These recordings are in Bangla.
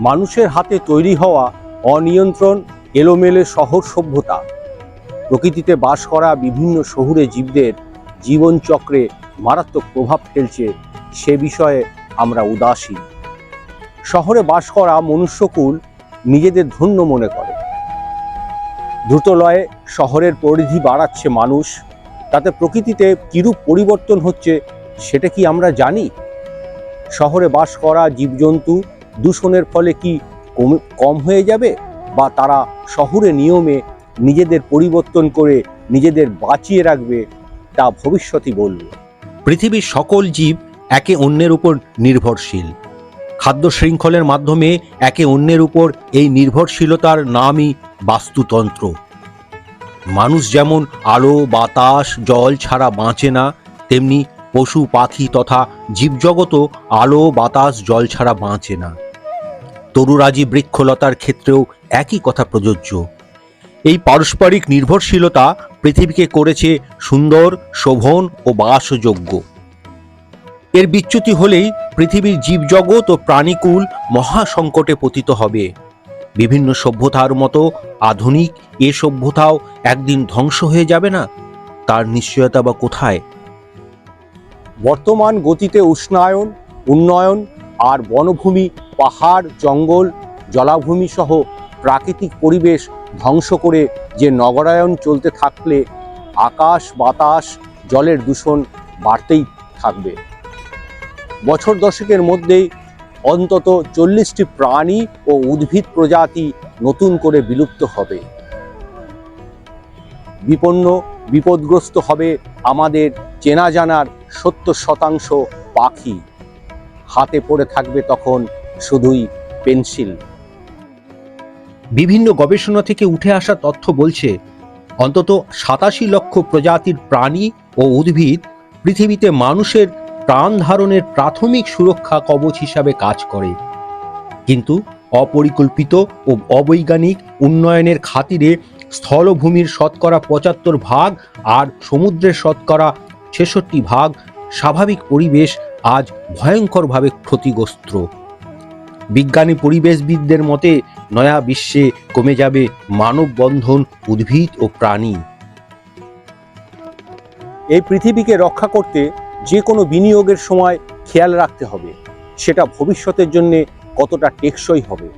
মানুষের হাতে তৈরি হওয়া অনিয়ন্ত্রণ, এলোমেলে শহর সভ্যতা। প্রকৃতিতে বাস করা বিভিন্ন শহুরে জীবদের জীবনচক্রে মারাত্মক প্রভাব ফেলছে, সে বিষয়ে আমরা উদাসীন। শহরে বাস করা মনুষ্যকুল নিজেদের ধন্য মনে করে। দ্রুতলয়ে শহরের পরিধি বাড়াচ্ছে মানুষ, তাতে প্রকৃতিতে কিরূপ পরিবর্তন হচ্ছে সেটা কি আমরা জানি? শহরে বাস করা জীবজন্তু দূষণের ফলে কি কম- হয়ে যাবে? বা তারা শহুরে নিয়মে নিজেদের পরিবর্তন করে নিজেদের বাঁচিয়ে রাখবে, তা ভবিষ্যতই বলবে। পৃথিবীর সকল জীব একে অন্যের উপর নির্ভরশীল। খাদ্য শৃঙ্খলের মাধ্যমে একে অন্যের উপর এই নির্ভরশীলতার নামই বাস্তুতন্ত্র। মানুষ যেমন আলো, বাতাস, জল ছাড়া বাঁচে না, তেমনি পশু, পাখি তথা জীবজগতও আলো, বাতাস, জল ছাড়া বাঁচে না। তরুরাজি বৃক্ষলতার ক্ষেত্রেও একই কথা প্রযোজ্য। এই পারস্পরিক নির্ভরশীলতা পৃথিবীকে করেছে সুন্দর, শোভন ও বাসযোগ্য। এর বিচ্যুতি হলেই পৃথিবীর জীবজগৎ ও প্রাণীকুল মহাসংকটে পতিত হবে। বিভিন্ন সভ্যতার মতো আধুনিক এ সভ্যতাও একদিন ধ্বংস হয়ে যাবে না? তার নিশ্চয়তা বা কোথায়? বর্তমান গতিতে উষ্ণায়ন, উন্নয়ন আর বনভূমি, পাহাড়, জঙ্গল, জলাভূমি সহ প্রাকৃতিক পরিবেশ ধ্বংস করে যে নগরায়ন চলতে থাকলে আকাশ, বাতাস, জলের দূষণ বাড়তেই থাকবে। বছর দশকের মধ্যেই অন্তত চল্লিশটি প্রাণী ও উদ্ভিদ প্রজাতি নতুন করে বিলুপ্ত হবে। বিপন্ন, বিপদগ্রস্ত হবে আমাদের চেনা জানার সত্তর শতাংশ পাখি। হাতে পড়ে থাকবে তখন শুধুই পেন্সিল। বিভিন্ন গবেষণা থেকে উঠে আসা তথ্য বলছে, অন্তত সাতাশি লক্ষ প্রজাতির প্রাণী ও উদ্ভিদ পৃথিবীতে মানুষের প্রাণ ধারণের প্রাথমিক সুরক্ষা কবচ হিসাবে কাজ করে। কিন্তু অপরিকল্পিত ও অবৈজ্ঞানিক উন্নয়নের খাতিরে স্থলভূমির শতকরা পঁচাত্তর ভাগ আর সমুদ্রের শতকরা ছেষট্টি ভাগ স্বাভাবিক পরিবেশ আজ ভয়ঙ্করভাবে ক্ষতিগ্রস্ত। বিজ্ঞানী পরিবেশবিদদের মতে, নয়া বিশ্বে কমে যাবে মানববন্ধন উদ্ভিদ ও প্রাণী। এই পৃথিবীকে রক্ষা করতে যে কোনো বিনিয়োগের সময় খেয়াল রাখতে হবে। সেটা ভবিষ্যতের জন্যে কতটা টেকসই হবে।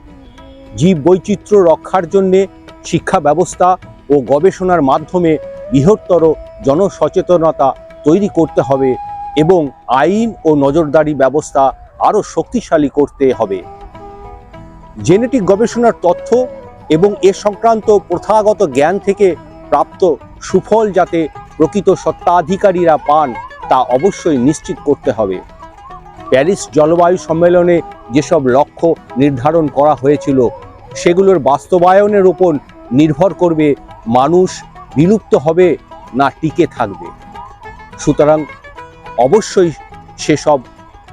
জীব বৈচিত্র্য রক্ষার জন্যে শিক্ষা ব্যবস্থা ও গবেষণার মাধ্যমে বৃহত্তর জনসচেতনতা তৈরি করতে হবে এবং আইন ও নজরদারি ব্যবস্থা আরও শক্তিশালী করতে হবে। জেনেটিক গবেষণার তথ্য এবং এ সংক্রান্ত প্রথাগত জ্ঞান থেকে প্রাপ্ত সুফল যাতে প্রকৃত সত্ত্বাধিকারীরা পান, তা অবশ্যই নিশ্চিত করতে হবে। প্যারিস জলবায়ু সম্মেলনে যেসব লক্ষ্য নির্ধারণ করা হয়েছিল, সেগুলোর বাস্তবায়নের উপর নির্ভর করবে মানুষ বিলুপ্ত হবে না টিকে থাকবে। সুতরাং অবশ্যই সেসব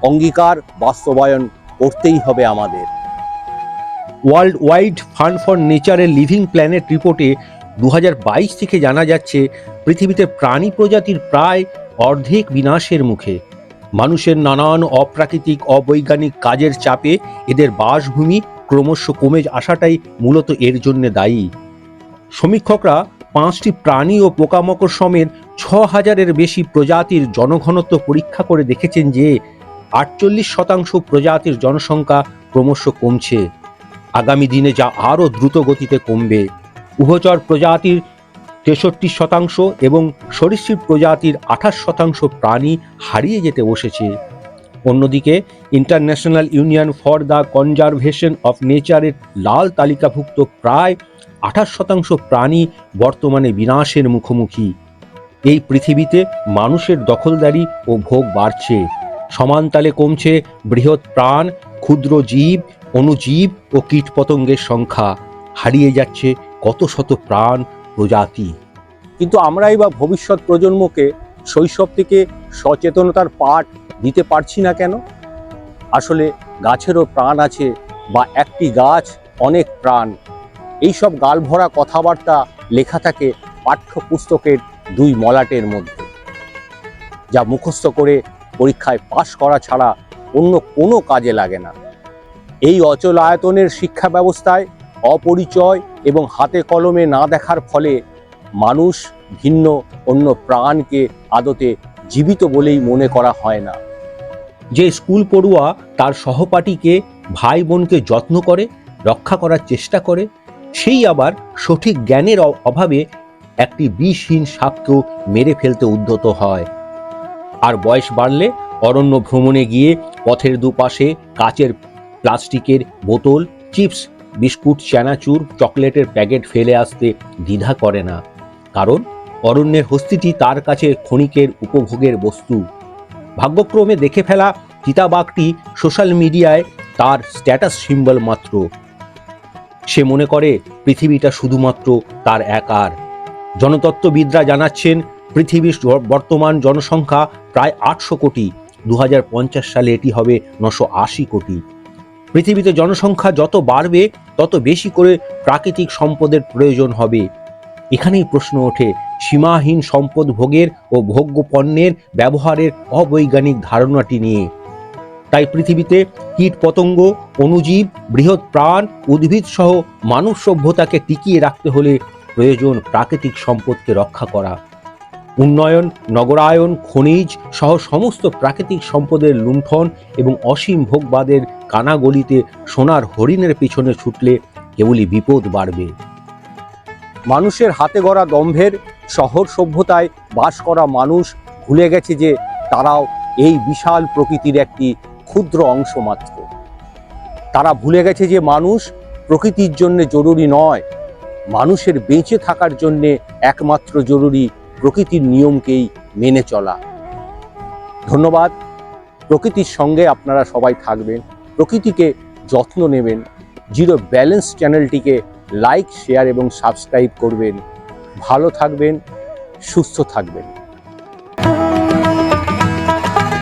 অঙ্গীকার বাস্তবায়ন করতেই হবে আমাদের। ওয়ার্ল্ড ওয়াইড ফান্ড ফর নেচারের লিভিং প্ল্যানেট রিপোর্টে দু হাজার বাইশ থেকে জানা যাচ্ছে, পৃথিবীতে প্রাণী প্রজাতির প্রায় অর্ধেক বিনাশের মুখে। মানুষের নানান অপ্রাকৃতিক, অবৈজ্ঞানিক কাজের চাপে এদের বাসভূমি ক্রমশ কমে আসাটাই মূলত এর জন্য দায়ী। সমীক্ষকরা পাঁচটি প্রাণী ও পোকামাকড় সমেত ছ হাজারের বেশি প্রজাতির জনঘনত্ব পরীক্ষা করে দেখেছেন যে আটচল্লিশ শতাংশ প্রজাতির জনসংখ্যা ক্রমশ কমছে। আগামী দিনে যা আরও দ্রুত গতিতে কমবে। উভচর প্রজাতির তেষট্টি শতাংশ এবং সরীসৃপ প্রজাতির আঠাশ শতাংশ প্রাণী হারিয়ে যেতে বসেছে। অন্যদিকে international union for the conservation of নেচারের লাল তালিকাভুক্ত প্রায় আঠাশ শতাংশ প্রাণী বর্তমানে বিনাশের মুখোমুখি। এই পৃথিবীতে মানুষের দখলদারি ও ভোগ বাড়ছে। সমানতালে কমছে বৃহৎ প্রাণ, ক্ষুদ্র জীব অণুজীব ও কীটপতঙ্গের সংখ্যা। হারিয়ে যাচ্ছে কত শত প্রাণ প্রজাতি কিন্তু আমরাই বা ভবিষ্যৎ প্রজন্মকে শৈশব থেকে সচেতনতার পাঠ দিতে পারছি না কেন? আসলে গাছেরও প্রাণ আছে বা একটি গাছ অনেক প্রাণ। এইসব গালভরা কথাবার্তা লেখা থাকে পাঠ্যপুস্তকের দুই মলাটের মধ্যে, যা মুখস্থ করে পরীক্ষায় পাশ করা ছাড়া অন্য কোনো কাজে লাগে না। এই অচল আয়তনের শিক্ষা ব্যবস্থায় অপরিচয় এবং হাতে কলমে না দেখার ফলে মানুষ ভিন্ন, অন্য প্রাণকে আদতে জীবিত বলেই মনে করা হয় না। যে স্কুল পড়ুয়া তার সহপাঠীকে ভাই বোনকে যত্ন করে, রক্ষা করার চেষ্টা করে সেই আবার সঠিক জ্ঞানের অভাবে একটি বিষহীন সাপকেও মেরে ফেলতে উদ্যত হয়। আর বয়স বাড়লে অরণ্য ভ্রমণে গিয়ে পথের দুপাশে কাচের প্লাস্টিকের বোতল, চিপস, বিস্কুট, চানাচুর, চকলেটের প্যাকেট ফেলে আসতে দ্বিধা করে না। কারণ অরণ্যের হস্তিটি তার কাছে ক্ষণিকের উপভোগের বস্তু। ভাগ্যক্রমে দেখে ফেলা চিতাবাঘটি সোশ্যাল মিডিয়ায় তার স্ট্যাটাস সিম্বল মাত্র। সে মনে করে পৃথিবীটা শুধুমাত্র তার একার জনতত্ত্ববিদরা জানাচ্ছেন, পৃথিবীর বর্তমান জনসংখ্যা প্রায় আটশো কোটি। দু হাজার পঞ্চাশ সালে এটি হবে নশো আশি কোটি। পৃথিবীতে জনসংখ্যা যত বাড়বে, তত বেশি করে প্রাকৃতিক সম্পদের প্রয়োজন হবে। এখানেই প্রশ্ন ওঠে, সীমাহীন সম্পদ ভোগের ও ভোগ্য পণ্যের ব্যবহারের অবৈজ্ঞানিক ধারণাটি নিয়ে। পৃথিবীতে কীট পতঙ্গ, অণুজীব, বৃহৎ প্রাণ, উদ্ভিদ সহ মানব সভ্যতাকে টিকিয়ে রাখতে হলে প্রয়োজন প্রাকৃতিক সম্পদকে রক্ষা করা। উন্নয়ন, নগরায়ন, খনিজ সহ সমস্ত প্রাকৃতিক সম্পদের লুণ্ঠন এবং অসীম ভোগবাদের কানাগলিতে সোনার হরিণের পিছনে ছুটলে কেবলই বিপদ বাড়বে। মানুষের হাতে গড়া দম্ভের শহর সভ্যতায় বাস করা মানুষ ভুলে গেছে যে তারাও এই বিশাল প্রকৃতির একটি ক্ষুদ্র অংশ মাত্র। তারা ভুলে গেছে যে মানুষ প্রকৃতির জন্য জরুরি নয়। মানুষের বেঁচে থাকার জন্য একমাত্র জরুরি প্রকৃতির নিয়মকেই মেনে চলা। ধন্যবাদ। প্রকৃতির সঙ্গে আপনারা সবাই থাকবেন, প্রকৃতিকে যত্ন নেবেন, জিরো ব্যালেন্স চ্যানেলটিকে লাইক, শেয়ার এবং সাবস্ক্রাইব করবেন। ভালো থাকবেন, সুস্থ থাকবেন।